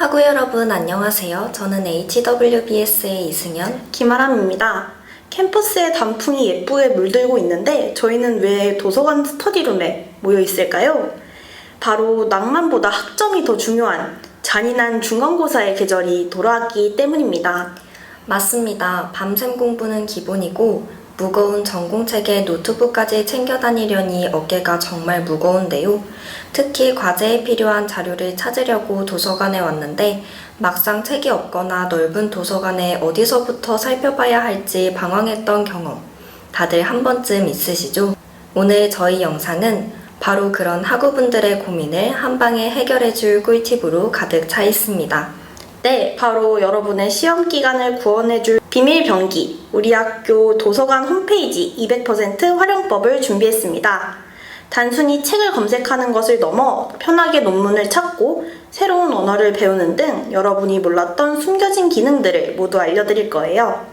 하구 여러분 안녕하세요. 저는 HWBS의 이승현. 김아람입니다. 캠퍼스의 단풍이 예쁘게 물들고 있는데 저희는 왜 도서관 스터디룸에 모여 있을까요? 바로 낭만보다 학점이 더 중요한 잔인한 중간고사의 계절이 돌아왔기 때문입니다. 맞습니다. 밤샘 공부는 기본이고 무거운 전공책에 노트북까지 챙겨 다니려니 어깨가 정말 무거운데요. 특히 과제에 필요한 자료를 찾으려고 도서관에 왔는데 막상 책이 없거나 넓은 도서관에 어디서부터 살펴봐야 할지 방황했던 경험 다들 한 번쯤 있으시죠? 오늘 저희 영상은 바로 그런 학우분들의 고민을 한 방에 해결해줄 꿀팁으로 가득 차 있습니다. 네, 바로 여러분의 시험 기간을 구원해줄 비밀 병기 우리 학교 도서관 홈페이지 200% 활용법을 준비했습니다. 단순히 책을 검색하는 것을 넘어 편하게 논문을 찾고 새로운 언어를 배우는 등 여러분이 몰랐던 숨겨진 기능들을 모두 알려드릴 거예요.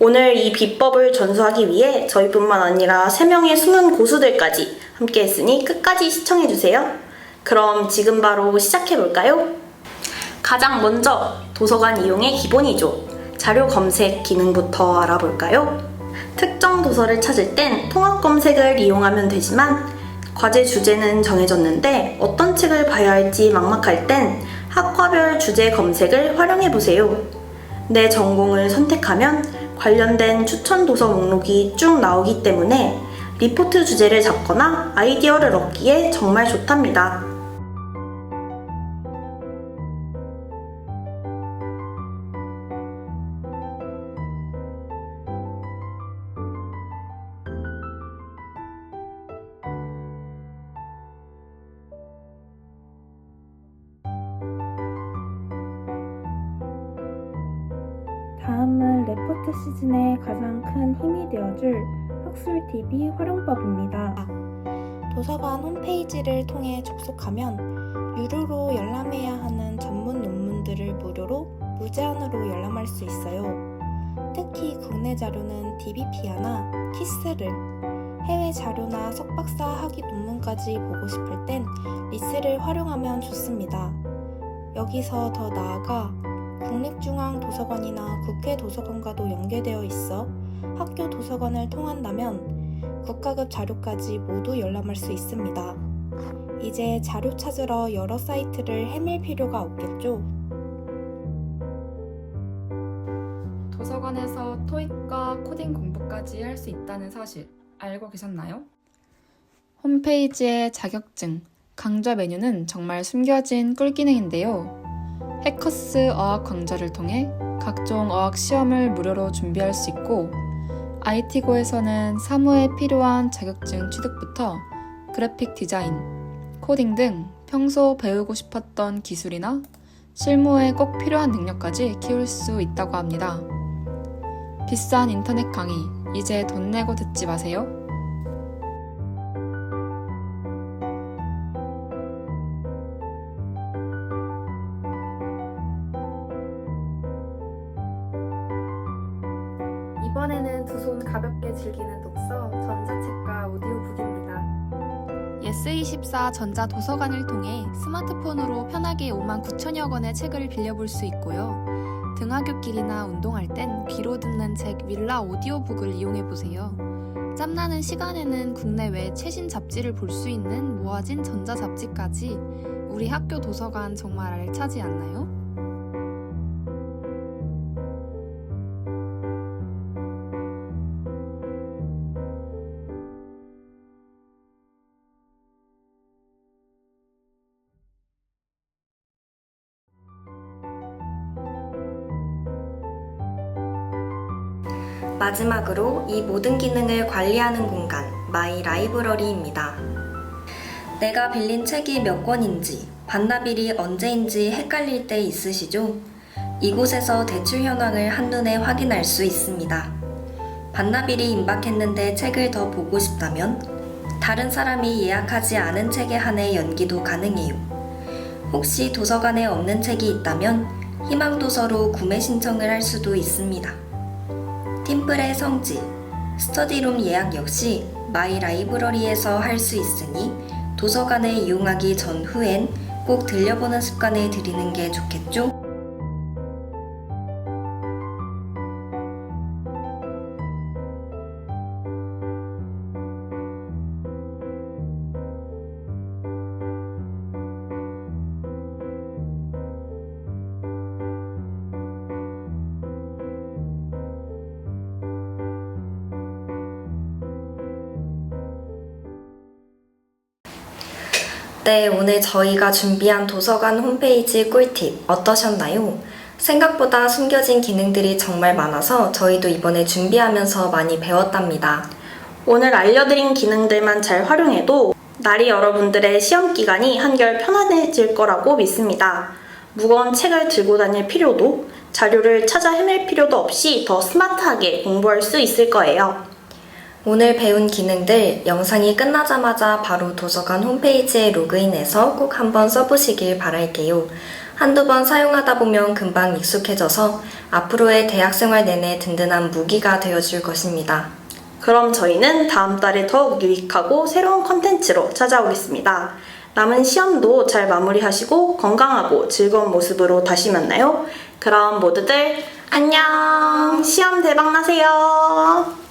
오늘 이 비법을 전수하기 위해 저희뿐만 아니라 3명의 숨은 고수들까지 함께 했으니 끝까지 시청해주세요. 그럼 지금 바로 시작해볼까요? 가장 먼저 도서관 이용의 기본이죠. 자료 검색 기능부터 알아볼까요? 특정 도서를 찾을 땐 통합 검색을 이용하면 되지만 과제 주제는 정해졌는데 어떤 책을 봐야 할지 막막할 땐 학과별 주제 검색을 활용해 보세요. 내 전공을 선택하면 관련된 추천 도서 목록이 쭉 나오기 때문에 리포트 주제를 잡거나 아이디어를 얻기에 정말 좋답니다. 레포트 시즌의 가장 큰 힘이 되어줄 학술TV 활용법입니다. 도서관 홈페이지를 통해 접속하면 유료로 열람해야 하는 전문 논문들을 무료로 무제한으로 열람할 수 있어요. 특히 국내 자료는 DBP야나 키스를, 해외 자료나 석박사 학위 논문까지 보고 싶을 땐 리스를 활용하면 좋습니다. 여기서 더 나아가 국립중앙도서관이나 국회도서관과도 연계되어 있어 학교 도서관을 통한다면 국가급 자료까지 모두 열람할 수 있습니다. 이제 자료 찾으러 여러 사이트를 헤맬 필요가 없겠죠? 도서관에서 토익과 코딩 공부까지 할 수 있다는 사실 알고 계셨나요? 홈페이지의 자격증, 강좌 메뉴는 정말 숨겨진 꿀기능인데요. 해커스 어학 강좌를 통해 각종 어학 시험을 무료로 준비할 수 있고 IT고에서는 사무에 필요한 자격증 취득부터 그래픽 디자인, 코딩 등 평소 배우고 싶었던 기술이나 실무에 꼭 필요한 능력까지 키울 수 있다고 합니다. 비싼 인터넷 강의, 이제 돈 내고 듣지 마세요. 두 손 가볍게 즐기는 독서, 전자책과 오디오북입니다. 예스24 전자도서관을 통해 스마트폰으로 편하게 5만 9천여 권의 책을 빌려볼 수 있고요. 등하굣길이나 운동할 땐 귀로 듣는 책 윌라 오디오북을 이용해보세요. 짬나는 시간에는 국내외 최신 잡지를 볼 수 있는 모아진 전자잡지까지 우리 학교 도서관 정말 알차지 않나요? 마지막으로 이 모든 기능을 관리하는 공간, 마이 라이브러리입니다. 내가 빌린 책이 몇 권인지, 반납일이 언제인지 헷갈릴 때 있으시죠? 이곳에서 대출 현황을 한눈에 확인할 수 있습니다. 반납일이 임박했는데 책을 더 보고 싶다면 다른 사람이 예약하지 않은 책에 한해 연기도 가능해요. 혹시 도서관에 없는 책이 있다면 희망도서로 구매 신청을 할 수도 있습니다. 팀플의 성지, 스터디룸 예약 역시 마이 라이브러리에서 할 수 있으니 도서관을 이용하기 전후엔 꼭 들려보는 습관을 들이는 게 좋겠죠? 네, 오늘 저희가 준비한 도서관 홈페이지 꿀팁 어떠셨나요? 생각보다 숨겨진 기능들이 정말 많아서 저희도 이번에 준비하면서 많이 배웠답니다. 오늘 알려드린 기능들만 잘 활용해도 날이 여러분들의 시험 기간이 한결 편안해질 거라고 믿습니다. 무거운 책을 들고 다닐 필요도, 자료를 찾아 헤맬 필요도 없이 더 스마트하게 공부할 수 있을 거예요. 오늘 배운 기능들 영상이 끝나자마자 바로 도서관 홈페이지에 로그인해서 꼭 한번 써보시길 바랄게요. 한두 번 사용하다 보면 금방 익숙해져서 앞으로의 대학생활 내내 든든한 무기가 되어줄 것입니다. 그럼 저희는 다음 달에 더욱 유익하고 새로운 컨텐츠로 찾아오겠습니다. 남은 시험도 잘 마무리하시고 건강하고 즐거운 모습으로 다시 만나요. 그럼 모두들 안녕! 시험 대박 나세요!